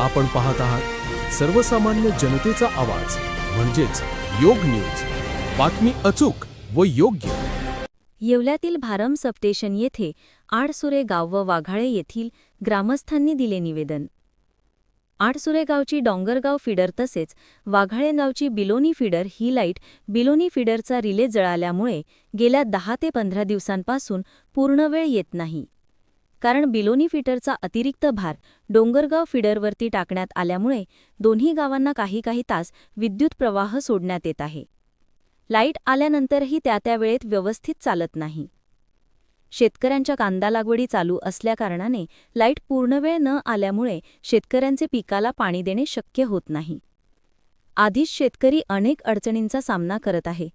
आपण पाहत आहात सर्वसामान्य जनतेचा आवाज म्हणजेच योग न्यूज. बातमी अचूक व योग्य. येवल्यातील भारम सबस्टेशन येथे आडसुरे गाव व वाघाळे येथील ग्रामस्थांनी दिले निवेदन. आडसुरे गावची डोंगरगाव फीडर तसेच वाघाळे गावची बिलोनी फीडर ही लाइट बिलोनी फीडरचा रिले जळाल्यामुळे गेल्या दहा ते पंधरा दिवसांपासून पूर्ण वेळ येत नाही. कारण बिलोनी फिटरचा अतिरिक्त भार डोंगरगाव फिडरवरती टाकण्यात आल्यामुळे दोन्ही गावांना काही काही तास विद्युत प्रवाह सोडण्यात येत आहे. लाइट आल्यानंतरही त्या त्या वेळेत व्यवस्थित चालत नाही. शेतकऱ्यांच्या कांदा लागवडी चालू असल्याकारणाने लाइट पूर्ण वेळ न आल्यामुळे शेतकऱ्यांचे पिकाला पाणी देणे शक्य होत नाही. आधीच शेतकरी अनेक अडचणींचा सामना करत आहे.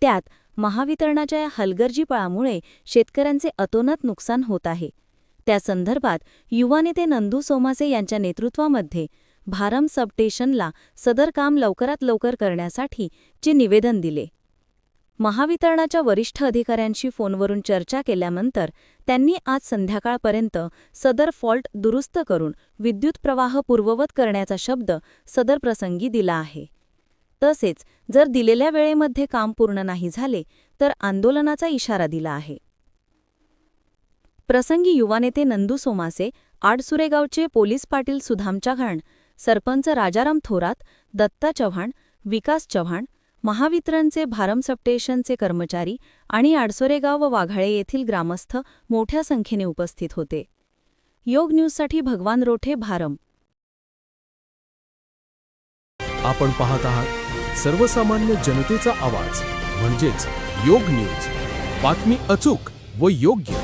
त्यात महावितरणाच्या या हलगर्जीपळामुळे शेतकऱ्यांचे अतोनात नुकसान होत आहे. त्या संदर्भात युवा नेते नंदू सोमासे यांच्या नेतृत्वामध्ये भारम सबस्टेशनला सदर काम लवकरात लवकर करण्यासाठी चे निवेदन दिले. महावितरणाच्या वरिष्ठ अधिकाऱ्यांशी फोनवरून चर्चा केल्यानंतर त्यांनी आज संध्याकाळपर्यंत सदर फॉल्ट दुरुस्त करून विद्युत प्रवाह पूर्ववत करण्याचा शब्द सदर प्रसंगी दिला आहे. तसेच जर दिलेल्या वेळेमध्ये काम पूर्ण नाही झाले तर आंदोलनाचा इशारा दिला आहे. प्रसंगी युवा नेते नंदू सोमासे आडसुरेगावचे पोलीस पाटील सुधाम चव्हाण सरपंच राजाराम थोरात दत्ता चव्हाण विकास चव्हाण महावितरणचे भारम सबस्टेशनचे कर्मचारी आणि आडसोरेगाव व वाघाळे येथील ग्रामस्थ मोठ्या संख्येने उपस्थित होते. योग न्यूजसाठी भगवान रोठे भारम. आपण पाहत आहात सर्वसामान्य जनतेचा आवाज म्हणजेच योग न्यूज. बातमी अचूक व योग्य.